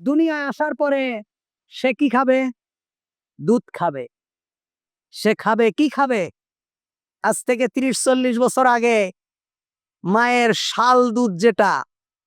দুনিয়ায় আসার পরে সে কি খাবে? দুধ খাবে। সে খাবে কি খাবে? আজ থেকে তিরিশ চল্লিশ বছর আগে মায়ের শাল দুধ যেটা,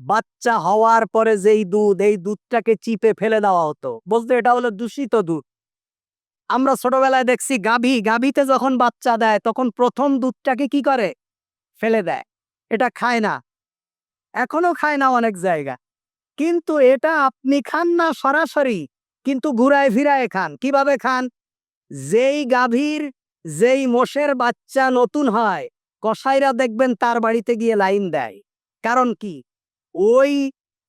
বাচ্চা হওয়ার পরে যেই দুধ, এই দুধটাকে চিপে ফেলে দেওয়া হতো। বলতো এটা হলো দূষিত দুধ। আমরা ছোটবেলায় দেখছি গাভী, গাভীতে যখন বাচ্চা দেয়, তখন প্রথম দুধটাকে কি করে? ফেলে দেয়। এটা খায় না। এখনও খায় না অনেক জায়গা কিন্তু এটা আপনি খান না সরাসরি, কিন্তু ঘুরায় ফিরায় খান। কীভাবে খান? যেই গাভীর, যেই মোষের বাচ্চা নতুন হয়, কসাইরা দেখবেন তার বাড়িতে গিয়ে লাইন দেয়। কারণ কি? ওই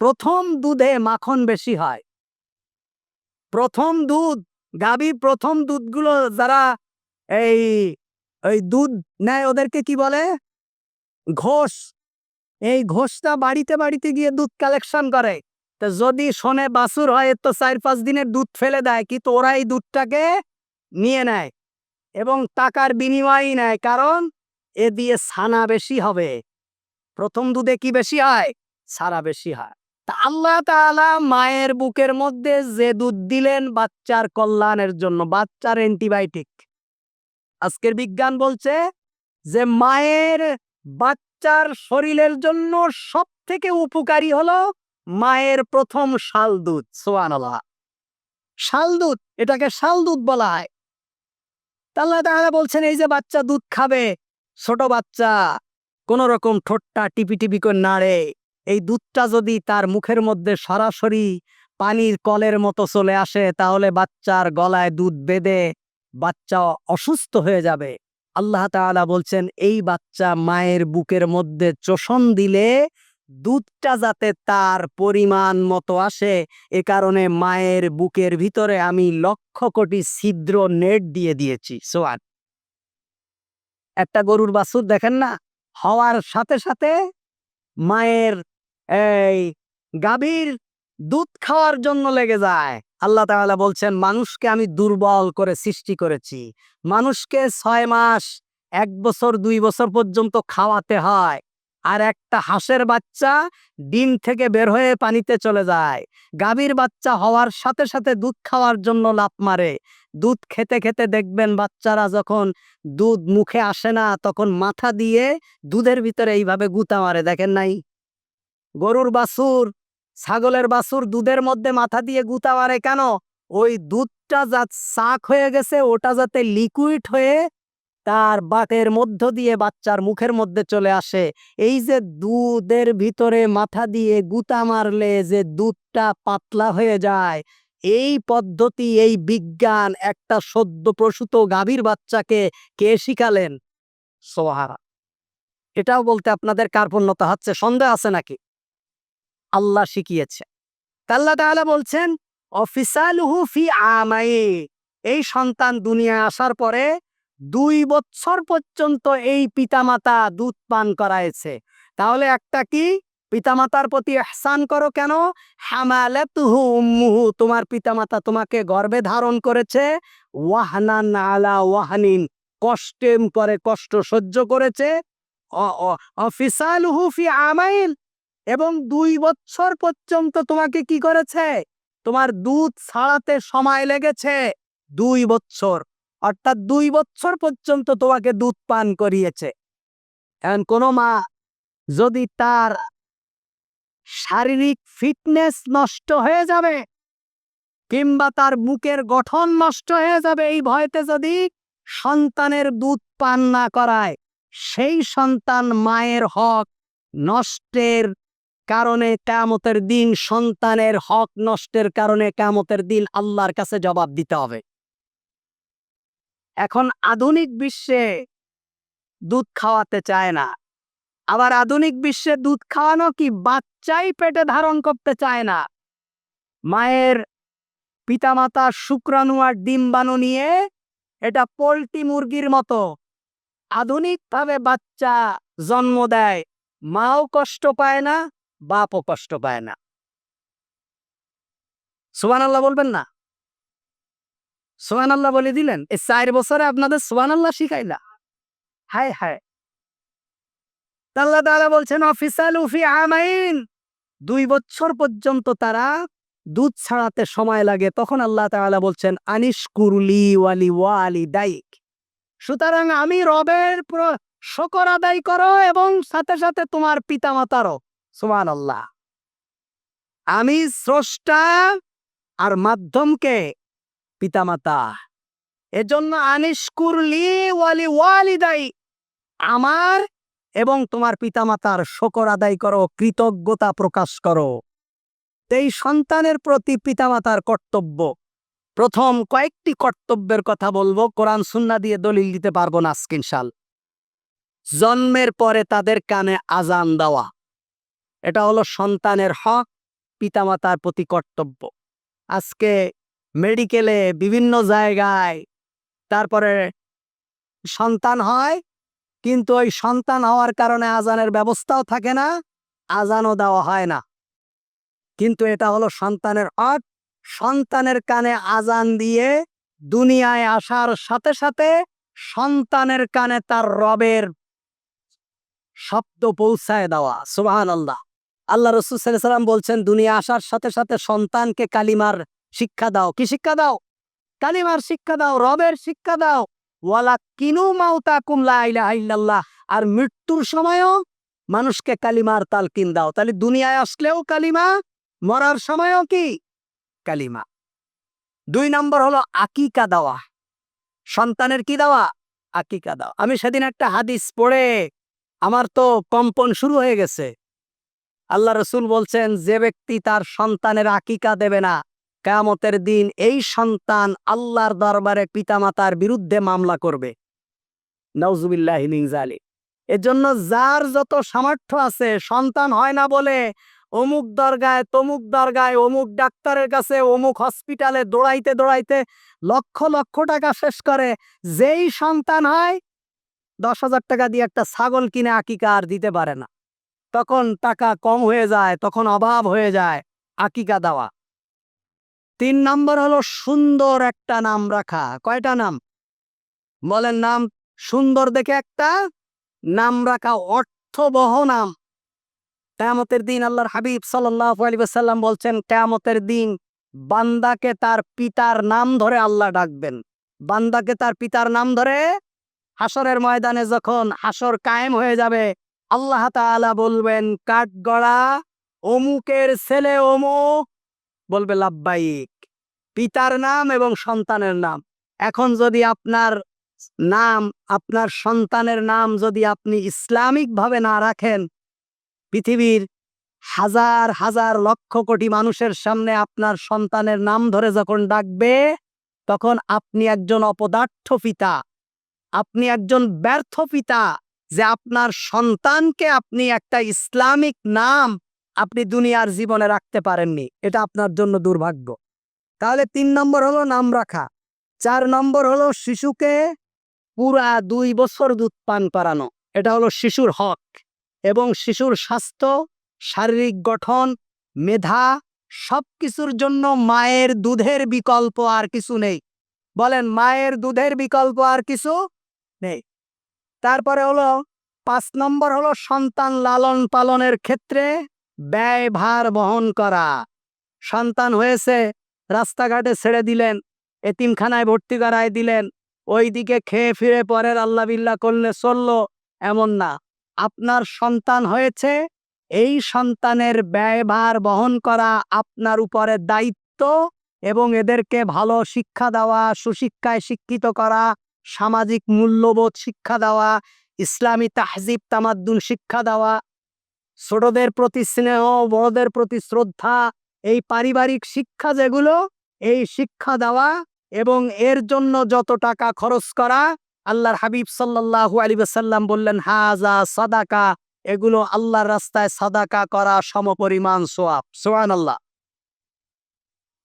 প্রথম দুধে মাখন বেশি হয়। প্রথম দুধ, গাভী প্রথম দুধগুলো যারা এই, ওই দুধ নেয় ওদেরকে কি বলে? ঘোষ। এই ঘোষটা বাড়িতে বাড়িতে গিয়ে দুধ কালেকশন করে। তো যদি শোনে বাসুর হয় তো চার পাঁচ দিনের দুধ ফেলে দেয়, কিন্তু ওরা এই দুধটাকে নিয়ে নেয় এবং টাকার বিনিময়ই নেয়, কারণ এ দিয়ে ছানা বেশি হবে। প্রথম দুধে কি বেশি হয়? সারা বেশি হয়। তা আল্লাহ তাআলা মায়ের বুকের মধ্যে যে দুধ দিলেন বাচ্চার কল্যাণের জন্য, বাচ্চার অ্যান্টিবায়োটিক আজকের বিজ্ঞান বলছে যে মায়ের বাচ্চার শরীরের জন্য সব থেকে উপকারী হলো মায়ের প্রথম শাল দুধ সোয়ানলা শাল দুধ, এটাকে শাল দুধ বলা হয়। তা আল্লাহ তাআলা বলছেন, এই যে বাচ্চা দুধ খাবে, ছোট বাচ্চা কোন রকম ঠোঁটটা টিপি টিপি করে নাড়ে, এই দুধটা যদি তার মুখের মধ্যে সরাসরি পানির কলের মতো চলে আসে, তাহলে বাচ্চার গলায় দুধ বেঁধে বাচ্চা অসুস্থ হয়ে যাবে। আল্লাহ তাআলা বলছেন, এই বাচ্চা মায়ের বুকের মধ্যে চোষণ দিলে দুধটা যাতে তার পরিমাণ মতো আসে, এ কারণে মায়ের বুকের ভিতরে আমি লক্ষ কোটি ছিদ্র নেট দিয়ে দিয়েছি। সোয়ান। একটা গরুর বাছুর দেখেন না? হওয়ার সাথে সাথে মায়ের এই গাভীর দুধ খাওয়ার জন্য লেগে যায়। আল্লাহ তাআলা বলছেন, মানুষকে আমি দুর্বল করে সৃষ্টি করেছি। মানুষকে ছয় মাস, এক বছর, দুই বছর পর্যন্ত খাওয়াতে হয়। আর একটা হাঁসের বাচ্চা ডিম থেকে বের হয়ে পানিতে চলে যায়। গাভীর বাচ্চা হওয়ার সাথে সাথে দুধ খাওয়ার জন্য লাপ মারে। দুধ খেতে খেতে দেখবেন বাচ্চারা যখন দুধ মুখে আসে না, তখন মাথা দিয়ে দুধের ভিতরে এইভাবে গুতা মারে। দেখেন নাই? গরুর বাছুর ছাগলের বাছুর দুধের মধ্যে মাথা দিয়ে গুতা মারে কেন? ওই দুধটা যা শাক হয়ে গেছে, ওটা যাতে লিকুইড হয়ে তার বাকের মধ্য দিয়ে বাচ্চার মুখের মধ্যে চলে আসে। এই যে দুধের ভিতরে মাথা দিয়ে গুতা মারলে যে দুধটা পাতলা হয়ে যায়, এই পদ্ধতি, এই বিজ্ঞান একটা সদ্য প্রসূত গাভীর বাচ্চাকে কে শিখালেন? সোহারা। এটাও বলতে আপনাদের কার্পণ্যতা হচ্ছে, সন্দেহ আছে নাকি? আল্লাহ শিখিয়েছে। আল্লাহ তাআলা বলছেন, অফিসালুহু ফি আমাই এই সন্তান দুনিয়ায় আসার পরে দুই বছর পর্যন্ত এই পিতামাতা দুধ পান করাইছে তাহলে একটা কি? পিতামাতার প্রতি এহসান করো কেন? হামালাতুহু উম্মুহু, তোমার পিতামাতা তোমাকে গর্ভে ধারণ করেছে। ওয়াহনান আলা ওয়াহনিন কষ্টেম পরে কষ্ট সহ্য করেছে। অফিসালুহু ফি আমাইল এবং দুই বছর পর্যন্ত তোমাকে কি করেছে? তোমার দুধ ছাড়াতে সময় লেগেছে দুই বছর অর্থাৎ দুই বছর পর্যন্ত তোমাকে দুধ পান করিয়েছে। এখন কোনো মা যদি তার শারীরিক ফিটনেস নষ্ট হয়ে যাবে কিংবা তার মুখের গঠন নষ্ট হয়ে যাবে, এই ভয়তে যদি সন্তানের দুধ পান না করায়, সেই সন্তান মায়ের হক নষ্টের কারণে কামতের দিন সন্তানের হক নষ্টের কারণে কামতের দিন আল্লাহর কাছে জবাব দিতে হবে। এখন আধুনিক বিশ্বে দুধ খাওয়াতে চায় না। আবার আধুনিক বিশ্বে দুধ খাওয়ানো কি বাচ্চাই পেটে ধারণ করতে চায় না? মায়ের পিতামাতা শুক্রাণু আর ডিম্বাণু নিয়ে এটা পোলট্রি মুরগির মতো আধুনিকভাবে বাচ্চা জন্ম দেয়। মাও কষ্ট পায় না বাপও কষ্ট পায় না। সুবান আল্লাহ বলবেন না? সোহান আল্লাহ বলে দিলেন এই চার বছরে আপনাদের সোহান আল্লাহ শিখাইলা? হায় হায়। আল্লাহ তাআলা বলছেন, অফিসাল উফি আমাইন। দুই বছর পর্যন্ত তারা দুধ ছাড়াতে সময় লাগে, তখন আল্লাহ তাআলা বলছেন আনিস কুরলি ওয়ালি ওয়ালি দাইক সুতরাং আমি রবের শকর আদায় করো এবং সাথে সাথে তোমার পিতামাতারও। সুমান আল্লাহ আমি স্রষ্টা আর মাধ্যমকে পিতামাতা। এজন্য আনিস কুরলি ওয়ালি ওয়ালি দাই আমার এবং তোমার পিতামাতার শকর আদায় করো, কৃতজ্ঞতা প্রকাশ করো। এই সন্তানের প্রতি পিতামাতার কর্তব্য। প্রথম কয়েকটি কর্তব্যের কথা বলব, কোরআন সুন্না দিয়ে দলিল দিতে পারব না আজকিনশাল জন্মের পরে তাদের কানে আজান দেওয়া। এটা হলো সন্তানের হক, পিতামাতার প্রতি কর্তব্য। আজকে মেডিকেলে বিভিন্ন জায়গায় তারপরে সন্তান হয়, কিন্তু ওই সন্তান হওয়ার কারণে আজানের ব্যবস্থাও থাকে না, আজানও দেওয়া হয় না। কিন্তু এটা হলো সন্তানের হক, সন্তানের কানে আজান দিয়ে দুনিয়ায় আসার সাথে সাথে সন্তানের কানে তার রবের শব্দ পৌঁছায় দেওয়া সুবাহান আল্লাহ আল্লাহ রসুল সাল্লাম বলছেন, দুনিয়া আসার সাথে সাথে সন্তানকে কালিমার শিক্ষা দাও। কি শিক্ষা দাও? কালিমার শিক্ষা দাও, রবের শিক্ষা দাও। ওয়ালা কিনু মাউতা কুমলা ইল্লাল্লাহ। আর মৃত্যুর সময়ও মানুষকে কালিমার তালকিন দাও। তাহলে দুনিয়ায় আসলেও কালিমা, মরার সময়ও কি? কালিমা। দুই নম্বর হলো আকিকা দেওয়া। সন্তানের কি দেওয়া? আকিকা দাও আমি সেদিন একটা হাদিস পড়ে, আমার তো কম্পন শুরু হয়ে গেছে। আল্লাহ রসুল বলছেন, যে ব্যক্তি তার সন্তানের আকিকা দেবে না, কেয়ামতের দিন এই সন্তান আল্লাহর দরবারে পিতামাতার বিরুদ্ধে মামলা করবে। নওজুবিল্লাহ জালি এজন্য যার যত সামর্থ্য আছে, সন্তান হয় না বলে অমুক দরগায়, তমুক দরগায়, অমুক ডাক্তারের কাছে, অমুক হসপিটালে দৌড়াইতে দৌড়াইতে লক্ষ লক্ষ টাকা শেষ করে। যেই সন্তান হয়, দশ হাজার টাকা দিয়ে একটা ছাগল কিনে আকিকা আর দিতে পারে না। তখন টাকা কম হয়ে যায়, তখন অভাব হয়ে যায়। আকিকা দেওয়া। তিন নম্বর হলো সুন্দর একটা নাম রাখা। কয়টা নাম? বলেন নাম, সুন্দর দেখে একটা, নাম রাখা অর্থবহ নাম। কেয়ামতের দিন আল্লাহর হাবিব সাল্লাহ সাল্লাম বলছেন, কেয়ামতের দিন বান্দাকে তার পিতার নাম ধরে আল্লাহ ডাকবেন। বান্দাকে তার পিতার নাম ধরে হাসরের ময়দানে যখন হাসর কায়েম হয়ে যাবে আল্লাহ তাআলা বলবেন কাঠগড়া অমুকের ছেলে অমুক বলবে লাভবাইক পিতার নাম এবং সন্তানের নাম। এখন যদি আপনার নাম, আপনার সন্তানের নাম যদি আপনি ইসলামিক ভাবে না রাখেন, পৃথিবীর হাজার হাজার লক্ষ কোটি মানুষের সামনে আপনার সন্তানের নাম ধরে যখন ডাকবে, তখন আপনি একজন অপদার্থ পিতা, আপনি একজন ব্যর্থ পিতা যে আপনার সন্তানকে আপনি একটা ইসলামিক নাম আপনি দুনিয়ার জীবনে রাখতে পারেননি, এটা আপনার জন্য দুর্ভাগ্য। তাহলে তিন নম্বর হলো নাম রাখা। চার নম্বর হলো শিশুকে পুরা দুই বছর দুধ পান করানো। এটা হলো শিশুর হক এবং শিশুর স্বাস্থ্য, শারীরিক গঠন, মেধা সব কিছুর জন্য মায়ের দুধের বিকল্প আর কিছু নেই। বলেন মায়ের দুধের বিকল্প আর কিছু নেই। তারপরে হলো পাঁচ নম্বর হলো সন্তান লালন পালনের ক্ষেত্রে ব্যয়ভার বহন করা। সন্তান হয়েছে, রাস্তাঘাটে ছেড়ে দিলেন, এতিমখানায় ভর্তি করায় দিলেন, ওইদিকে খেয়ে ফিরে পরের আল্লাহ বিল্লাহ করলে চলল, এমন না। আপনার সন্তান হয়েছে, এই সন্তানের ব্যয়ভার বহন করা আপনার উপরে দায়িত্ব এবং এদেরকে ভালো শিক্ষা দেওয়া, সুশিক্ষায় শিক্ষিত করা সামাজিক মূল্যবোধ শিক্ষা দেওয়া, ইসলামী তাহজিব তামাদ্দুন শিক্ষা দেওয়া, ছোটদের প্রতি স্নেহ, বড়দের প্রতি শ্রদ্ধা, এই পারিবারিক শিক্ষা যেগুলো, এই শিক্ষা দেওয়া এবং এর জন্য যত টাকা খরচ করা, আল্লাহর হাবিব সাল্লাল্লাহু আলী সাল্লাম বললেন হাজা সাদাকা, এগুলো আল্লাহর রাস্তায় সাদাকা করা সমপরিমাণ সোয়াব। সোয়ান আল্লাহ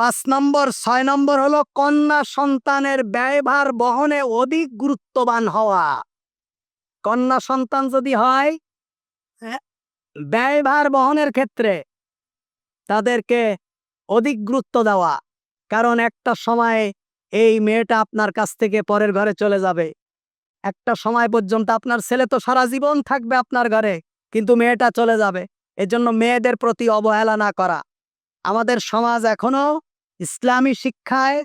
পাঁচ নম্বর ছয় নম্বর হলো কন্যা সন্তানের ব্যয়ভার বহনে অধিক গুরুত্ববান হওয়া। কন্যা সন্তান যদি হয় হ্যাঁ, ব্যয়ভার বহনের ক্ষেত্রে তাদেরকে অধিক গুরুত্ব দেওয়া। কারণ একটা সময় এই মেয়েটা আপনার কাছ থেকে পরের ঘরে চলে যাবে। একটা সময় পর্যন্ত আপনার ছেলে তো সারা জীবন থাকবে আপনার ঘরে কিন্তু মেয়েটা চলে যাবে। এজন্য মেয়েদের প্রতি অবহেলা না করা। আমাদের সমাজ এখনও ইসলামী শিক্ষায়,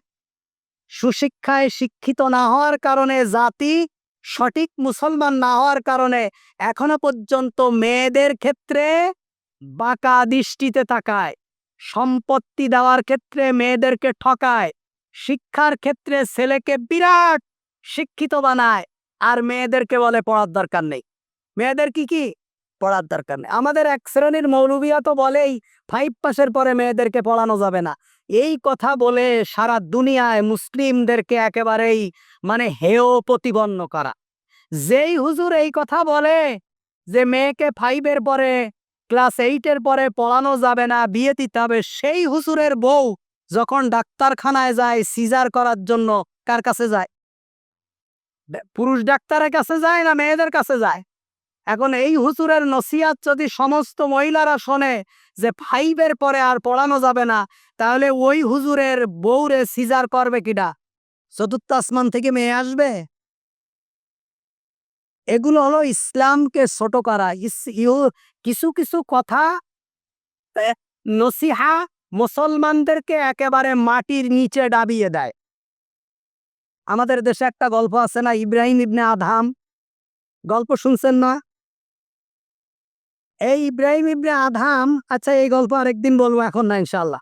সুশিক্ষায় শিক্ষিত না হওয়ার কারণে, জাতি সঠিক মুসলমান না হওয়ার কারণে এখনও পর্যন্ত মেয়েদের ক্ষেত্রে বাঁকা দৃষ্টিতে তাকায়, সম্পত্তি দেওয়ার ক্ষেত্রে মেয়েদেরকে ঠকায়, শিক্ষার ক্ষেত্রে ছেলেকে বিরাট শিক্ষিত বানায়, আর মেয়েদেরকে বলে পড়ার দরকার নেই। মেয়েদের কি কি? পড়ার দরকার নেই। আমাদের এক শ্রেণির মৌলবিয়া তো বলেই ফাইভ পাসের পরে মেয়েদেরকে পড়ানো যাবে না। এই কথা বলে সারা দুনিয়ায় মুসলিমদেরকে একেবারেই মানে হেয় প্রতিপন্ন করা। যেই হুজুর এই কথা বলে যে মেয়েকে ফাইভের পরে ক্লাস এইটের পরে পড়ানো যাবে না, বিয়ে দিতে হবে, সেই হুজুরের বউ যখন ডাক্তারখানায় যায় সিজার করার জন্য কার কাছে যায়? পুরুষ ডাক্তারের কাছে যায় না মেয়েদের কাছে যায়? এখন এই হুজুরের নসিয়াত যদি সমস্ত মহিলারা শোনে যে ফাইভের পরে আর পড়ানো যাবে না, তাহলে ওই হুজুরের বউরে সিজার করবে কিডা? চতুর্থ আসমান থেকে মেয়ে আসবে? এগুলো হলো ইসলামকে ছোট করা। কিছু কিছু কথা নসিহা মুসলমানদেরকে একেবারে মাটির নিচে ডাবিয়ে দেয়। আমাদের দেশে একটা গল্প আছে না? ইব্রাহিম ইবনে আধাম গল্প শুনছেন না? এই ইব্রাহিম ইব্রাহিম আধাম আচ্ছা এই গল্প আরেকদিন বলব এখন না ইনশাল্লাহ